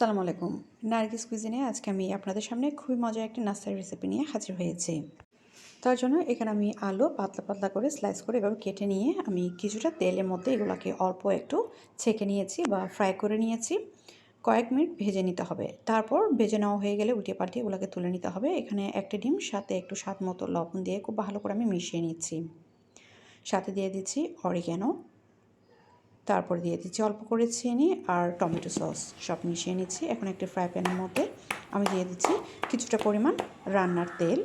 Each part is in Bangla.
আসসালামু আলাইকুম। নার্গিস কুইজিনে আজকে আমি আপনাদের সামনে খুবই মজার একটি নাস্তার রেসিপি নিয়ে হাজির হয়েছি। তার জন্য এখানে আমি আলু পাতলা পাতলা করে স্লাইস করে এভাবে কেটে নিয়ে আমি কিছুটা তেলের মধ্যে এগুলোকে অল্প একটু ছেঁকে নিয়েছি বা ফ্রাই করে নিয়েছি। কয়েক মিনিট ভেজে নিতে হবে। তারপর ভেজে নেওয়া হয়ে গেলে উঠিয়ে পাল্টিয়ে এগুলোকে তুলে নিতে হবে। এখানে একটা ডিম, সাথে একটু স্বাদ মতো লবণ দিয়ে খুব ভালো করে আমি মিশিয়ে নিচ্ছি। সাথে দিয়ে দিচ্ছি অরিগ্যানো তারপর দিয়ে দিচ্ছি অল্প করে চিনি আর টমেটো সস। সব মিশিয়ে নিচ্ছি। এখন একটি ফ্রাই প্যানের মধ্যে আমি দিয়ে দিচ্ছি কিছুটা পরিমাণ রান্নার তেল।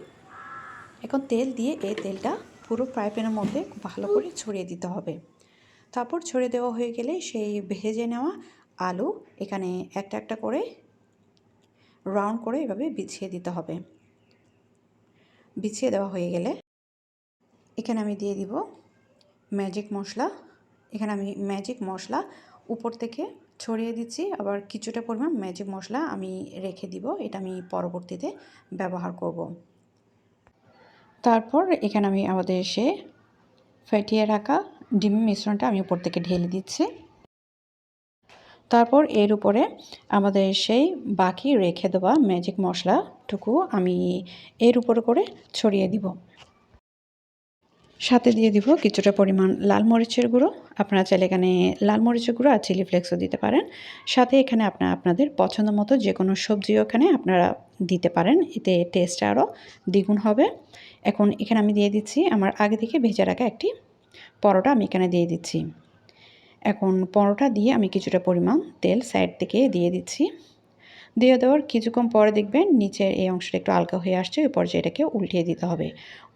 এখন তেল দিয়ে এই তেলটা পুরো ফ্রাই প্যানের মধ্যে ভালো করে ছড়িয়ে দিতে হবে। তারপর ছড়িয়ে দেওয়া হয়ে গেলে সেই ভেজে নেওয়া আলু এখানে একটা একটা করে রাউন্ড করে এভাবে বিছিয়ে দিতে হবে। বিছিয়ে দেওয়া হয়ে গেলে এখানে আমি দিয়ে দিব ম্যাজিক মশলা এখানে আমি ম্যাজিক মশলা উপর থেকে ছড়িয়ে দিচ্ছি। আবার কিছুটা পরিমাণ ম্যাজিক মশলা আমি রেখে দিব। এটা আমি পরবর্তীতে ব্যবহার করব। তারপর এখানে আমি আমাদের এসে ফেটিয়ে রাখা ডিমের মিশ্রণটা আমি উপর থেকে ঢেলে দিচ্ছি। তারপর এর উপরে আমাদের সেই বাকি রেখে দেওয়া ম্যাজিক মশলাটুকু আমি এর উপরে করে ছড়িয়ে দিব। সাথে দিয়ে দিব কিছুটা পরিমাণ লাল মরিচের গুঁড়ো। আপনারা চাইলে এখানে লাল মরিচের গুঁড়ো আর চিলি ফ্লেক্সও দিতে পারেন। সাথে এখানে আপনার আপনাদের পছন্দ মতো যে কোনো সবজিও এখানে আপনারা দিতে পারেন। এতে টেস্ট আরও দ্বিগুণ হবে। এখন এখানে আমি দিয়ে দিচ্ছি আমার আগে থেকে ভেজে রাখা একটি পরোটা আমি এখানে দিয়ে দিচ্ছি। এখন পরোটা দিয়ে আমি কিছুটা পরিমাণ তেল সাইড থেকে দিয়ে দিচ্ছি। দিয়ে দেওয়ার কিছুক্ষণ পরে দেখবেন নিচের এই অংশটা একটু আলকা হয়ে আসছে, ওই পর্যায়ে এটাকে উল্টিয়ে দিতে হবে।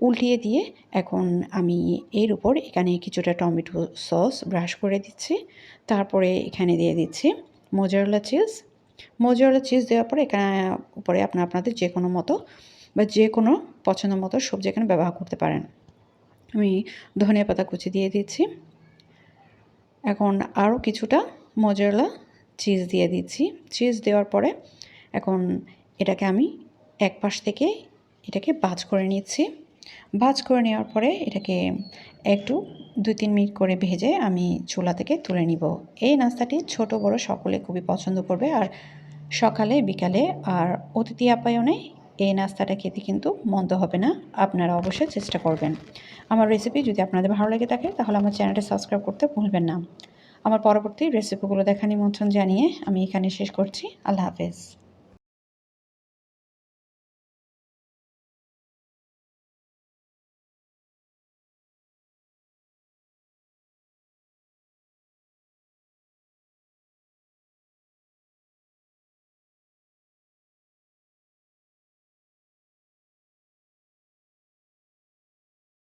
উল্টিয়ে দিয়ে এখন আমি এর উপর এখানে কিছুটা টমেটো সস ব্রাশ করে দিচ্ছি। তারপরে এখানে দিয়ে দিচ্ছি মোজারলা চিজ মোজারলা চিজ দেওয়ার পরে এখানে, উপরে আপনার, আপনাদের যে কোনো মতো বা যে কোনো পছন্দ মতো সবজি এখানে ব্যবহার করতে পারেন। আমি ধনিয়া পাতা কুচি দিয়ে দিচ্ছি। এখন আরও কিছুটা মোজারলা চিজ দিয়ে দিচ্ছি। চিজ দেওয়ার পরে এখন এটাকে আমি এক পাশ থেকে এটাকে ভাজ করে নিচ্ছি। ভাজ করে নেওয়ার পরে এটাকে একটু দুই তিন মিনিট করে ভেজে আমি চুলা থেকে তুলে নিব। এই নাস্তাটি ছোট, বড় সকলে খুবই পছন্দ করবে। আর সকালে, বিকালে আর অতিথি আপ্যায়নে এই নাস্তাটা খেতে কিন্তু মন্দ হবে না। আপনারা অবশ্যই চেষ্টা করবেন। আমার রেসিপি যদি আপনাদের ভালো লেগে থাকে, তাহলে আমার চ্যানেলটা সাবস্ক্রাইব করতে ভুলবেন না। আমার পরবর্তী রেসিপিগুলো দেখা নিমন্ত্রণ জানিয়ে আমি এখানে শেষ করছি। আল্লাহ হাফেজ।